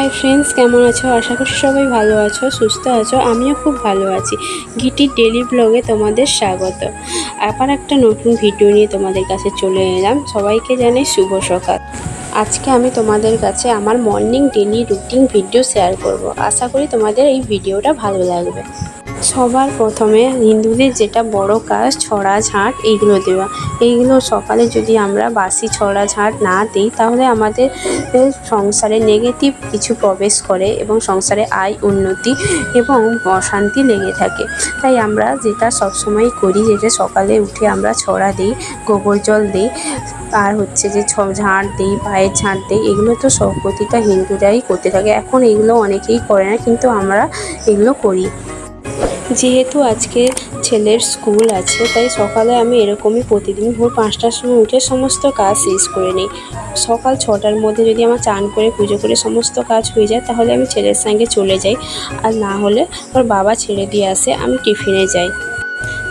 Hi friends, কেমন আছো? আশা করছি সবাই ভালো আছো, সুস্থ আছো, আমিও খুব ভালো আছি। গিটির ডেলি ব্লগে তোমাদের স্বাগত। আবার একটা নতুন ভিডিও নিয়ে তোমাদের কাছে চলে এলাম। সবাইকে জানাই শুভ সকাল। আজকে আমি তোমাদের কাছে আমার morning daily routine video share করব। আশা করি তোমাদের এই ভিডিওটা ভালো লাগবে। সবার প্রথমে হিন্দুদের যেটা বড় কাজ ছড়া ঝাঁট, এইগুলো দেওয়া। এইগুলো সকালে যদি আমরা বাসি ছড়া ঝাঁট না দিই, তাহলে আমাদের সংসারে নেগেটিভ কিছু প্রবেশ করে এবং সংসারে আয়, উন্নতি এবং অশান্তি লেগে থাকে। তাই আমরা যেটা সবসময় করি যেটা সকালে উঠে আমরা ছড়া দিই, গোবর জল দিই, আর হচ্ছে যে ছ ঝাঁট দিই, পায়ের ঝাঁট দিই, এগুলো তো সব প্রতিটা হিন্দুরাই করতে থাকে। এখন এগুলো অনেকেই করে না, কিন্তু আমরা এগুলো করি। যেহেতু আজকে ছেলের স্কুল আছে, তাই সকালে আমি এরকমই প্রতিদিন ভোর পাঁচটার সময় উঠে সমস্ত কাজ শেষ করে নিই। সকাল ছটার মধ্যে যদি আমার চান করে পুজো করে সমস্ত কাজ হয়ে যায়, তাহলে আমি ছেলের সঙ্গে চলে যাই। আর না হলে ওর বাবা ছেড়ে দিয়ে আসে, আমি টিফিনে যাই।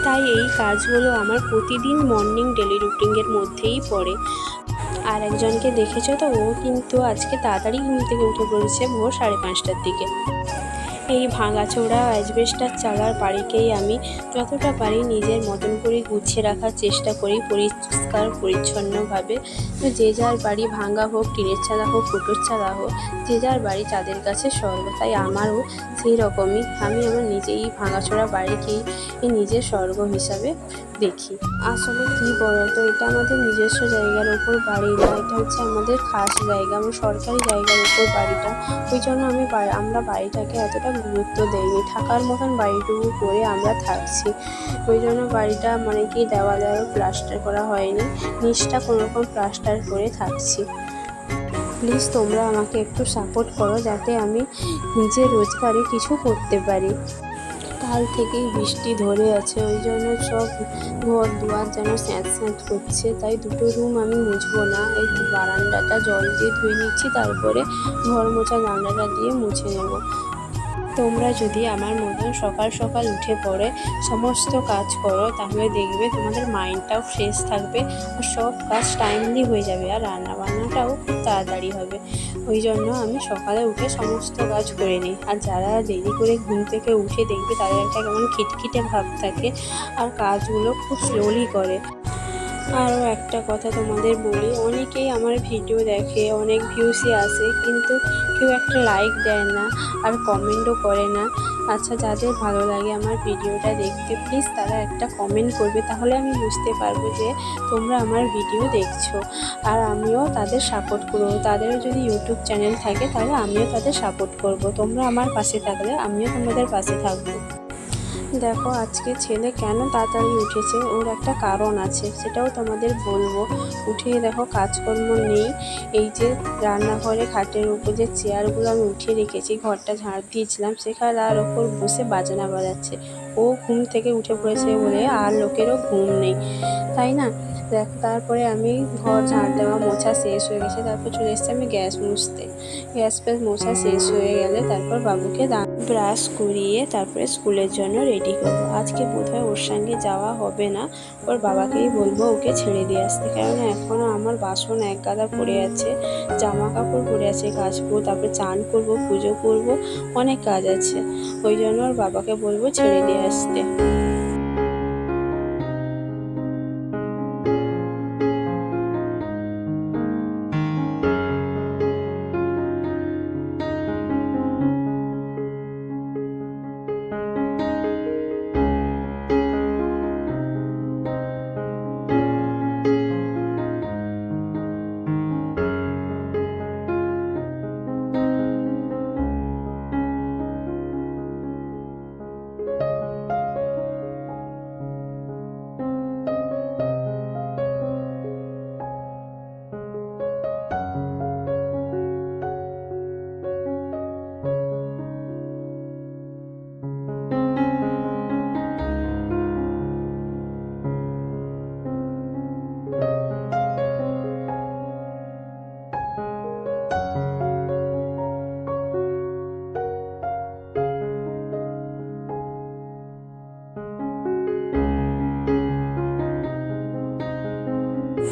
তাই এই কাজগুলো আমার প্রতিদিন মর্নিং ডেলি রুটিনের মধ্যেই পড়ে। আর একজনকে দেখেছ তো, ও কিন্তু আজকে তাড়াতাড়ি ঘুম থেকে উঠে পড়েছে ভোর সাড়ে পাঁচটার দিকে। এই ভাঙাচোরা অ্যাজবেস্টার চালার বাড়িকেই আমি যতটা পারি নিজের মতন করে গুছিয়ে রাখার চেষ্টা করি পরিষ্কার, পরিচ্ছন্নভাবে। যে যার বাড়ি ভাঙা হোক, টিনের চালা হোক কুটোর চালা হোক, যে যার বাড়ি তাদের কাছে স্বর্গ তাই আমারও সেই রকমই। আমি আমার নিজেই ভাঙাচোরা বাড়িকেই নিজের স্বর্গ হিসাবে দেখি। আসলে কী বলতো এটা আমাদের নিজস্ব জায়গার ওপর বাড়ি না, এটা হচ্ছে আমাদের খাস জায়গা, আমার সরকারি জায়গার ওপর বাড়িটা। ওই জন্য আমি আমরা বাড়িটাকে এতটা গুরুত্ব দেয়নি। থাকার মতন বাড়িটুকু করে আমরা থাকছি। ওই জন্য বাড়িটা মানে কি দেওয়ালে আরও প্লাস্টার করা হয়নি। নিচটা কোনো রকম প্লাস্টার করে থাকছি। প্লিজ তোমরা আমাকে একটু সাপোর্ট করো যাতে আমি নিজে রোজগারে কিছু করতে পারি। কাল থেকেই বৃষ্টি ধরে আছে, ওই জন্য সব ঘর দুয়ার যেন স্যাঁত স্যাঁত করছে। তাই দুটো রুম আমি মুছবো না। এই বারান্দাটা জল দিয়ে ধুয়ে নিচ্ছি, তারপরে ঘর মোছা জানলাটা দিয়ে মুছে নেব। তোমরা যদি আমার মতন সকাল সকাল উঠে পড়ে সমস্ত কাজ করো, তাহলে দেখবে তোমাদের মাইন্ডটাও ফ্রেশ থাকবে আর সব কাজ টাইমলি হয়ে যাবে আর রান্না বান্নাটাও খুব তাড়াতাড়ি হবে। ওই জন্য আমি সকালে উঠে সমস্ত কাজ করে নিই। আর যারা দেরি করে ঘুম থেকে উঠে দেখবে তাদের একটা কেমন খিটখিটে ভাব থাকে আর কাজগুলো খুব স্লোলি করে। আরও একটা কথা তোমাদের বলি। অনেকেই আমার ভিডিও দেখে, অনেক ভিউসই আসে, কিন্তু কেউ একটা লাইক দেয় না আর কমেন্টও করে না। আচ্ছা যাদের ভালো লাগে আমার ভিডিওটা দেখতে প্লিজ তারা একটা কমেন্ট করবে, তাহলে আমি বুঝতে পারব যে তোমরা আমার ভিডিও দেখছ। আর আমিও তাদের সাপোর্ট করব। তাদেরও যদি ইউটিউব চ্যানেল থাকে, তাহলে আমিও তাদের সাপোর্ট করব। তোমরা আমার পাশে থাকলে, আমিও তোমাদের পাশে থাকব। দেখো, আজকে ছেলে কেন তাড়াতাড়ি উঠেছে? ওর একটা কারণ আছে, সেটাও তোমাদের বলব। উঠিয়ে দেখো, কাজকর্ম নেই। এই যে রান্নাঘরে খাটের উপর যে চেয়ারগুলো আমি উঠিয়ে রেখেছি, ঘরটা ঝাড় দিয়েছিলাম, সেখানে আর ওপর বসে বাজনা বাজাচ্ছে। ও ঘুম থেকে উঠে পড়েছে বলে আর লোকেরও ঘুম নেই, তাই না? দেখ, তারপরে আমি ঘর ঝাড় দেওয়া, মোছা শেষ হয়ে গেছে, তারপর চলে এসেছি আমি গ্যাস মুছতে। গ্যাস ফ্যাস মোছা শেষ হয়ে গেলে তারপর বাবুকে ব্রাশ করিয়ে তারপরে স্কুলের জন্য রেডি করব। আজকে বোধহয় ওর সঙ্গে যাওয়া হবে না, ওর বাবাকেই বলব ওকে ছেড়ে দিয়ে আসতে। কারণ এখনও আমার বাসন এক গাদা পড়ে আছে জামা কাপড় পরে আছে কাচবো তারপরে চান করব, পুজো করব, অনেক কাজ আছে। ওই জন্য ওর বাবাকে বলব ছেড়ে দিয়ে আসতে।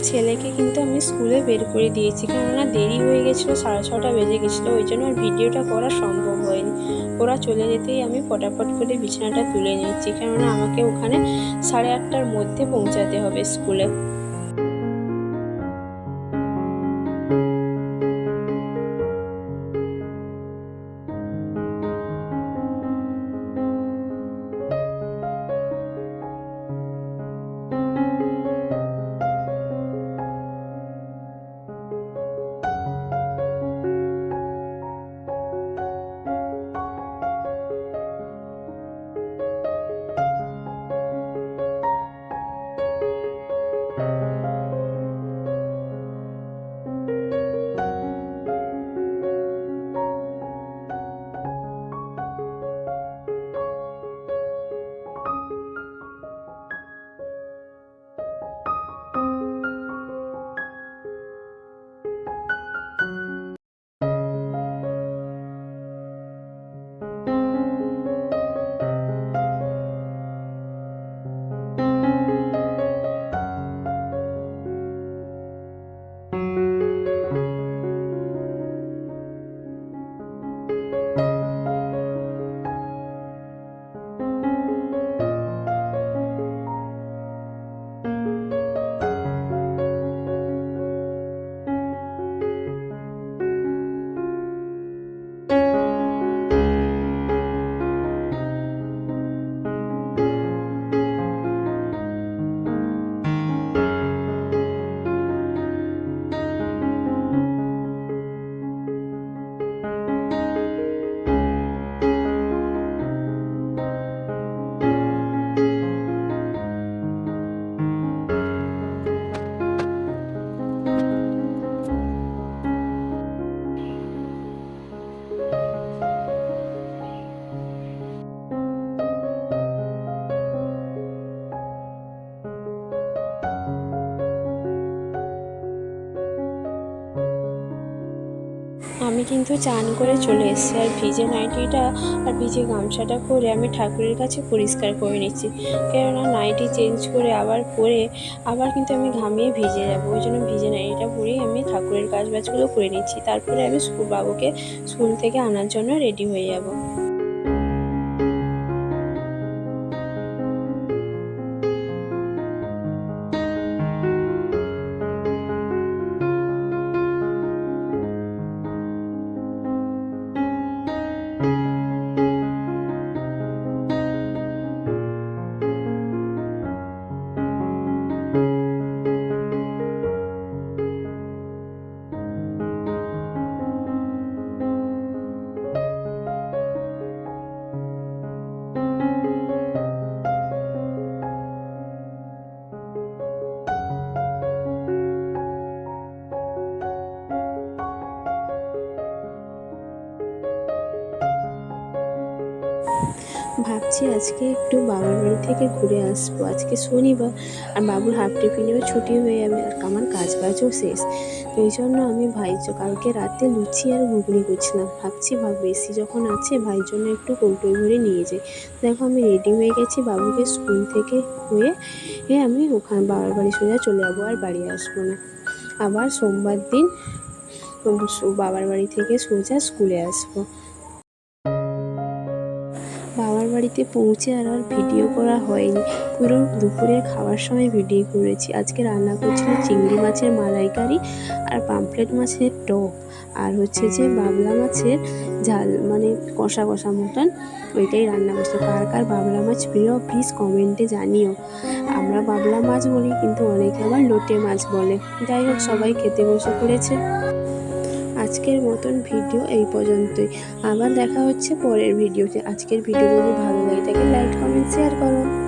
ছেলেকে কিন্তু আমি স্কুলে বের করে দিয়েছি। কেননা দেরি হয়ে গেছিল, সাড়ে ছটা বেজে গেছিল, ওই জন্য ভিডিওটা করা সম্ভব হয়নি। ওরা চলে যেতেই আমি ফটাফট করে বিছানাটা তুলে নিচ্ছি কেননা আমাকে ওখানে সাড়ে আটটার মধ্যে পৌঁছাতে হবে স্কুলে। আমি কিন্তু চান করে চলে এসেছি। আর ভিজে নাইটিটা আর ভিজে গামছাটা পরে আমি ঠাকুরের কাছে পরিষ্কার করে নিচ্ছি। কেননা নাইটি চেঞ্জ করে আবার পরে আবার কিন্তু আমি ঘামিয়ে ভিজে যাব। ওই জন্য ভিজে নাইটিটা পরেই আমি ঠাকুরের কাজবাজগুলো করে নিচ্ছি। তারপরে আমি স্কুল বাবুকে স্কুল থেকে আনার জন্য রেডি হয়ে যাব। ভাবছি আজকে একটু বাবার বাড়ি থেকে ঘুরে আসব। আজকে শনিবার আর বাবুর হাফ টিফিনেও ছুটি হয়ে যাবে আর আমার কাজ বাজও শেষ। তো এই জন্য আমি ভাইজো কালকে রাতে লুচি আর ঘুগনি করছিলাম। ভাবছি ভাব বেশি যখন আছে ভাইয়ের জন্য একটু কৌটোয় ভরে নিয়ে যাই। দেখো আমি রেডি হয়ে গেছি বাবুকে স্কুল থেকে হয়ে এ আমি ওখানে বাবার বাড়ি সোজা চলে যাব আর বাড়ি আসব না। আবার সোমবার দিন বাবার বাড়ি থেকে সোজা স্কুলে আসব। বাড়িতে পৌঁছে আর আর ভিডিও করা হয়নি। পুরো দুপুরের খাওয়ার সময় ভিডিও করেছি। আজকে রান্না করছিলাম চিংড়ি মাছের মালাইকারি আর পামফ্লেট মাছের টক। আর হচ্ছে যে বাবলা মাছের ঝাল মানে কষা কষা মতন ওইটাই রান্না করছে। কার কার বাবলা মাছ প্রিয় প্লিজ কমেন্টে জানিও। আমরা বাবলা মাছ বলি, কিন্তু অনেকে আবার লোটে মাছ বলে। যাই হোক, সবাই খেতে বসে পড়েছে। আজকের মতন ভিডিও এই পর্যন্তই। আবার দেখা হচ্ছে পরের ভিডিওতে। আজকের ভিডিও যদি ভালো লাগে থাকে লাইক কমেন্ট শেয়ার করো।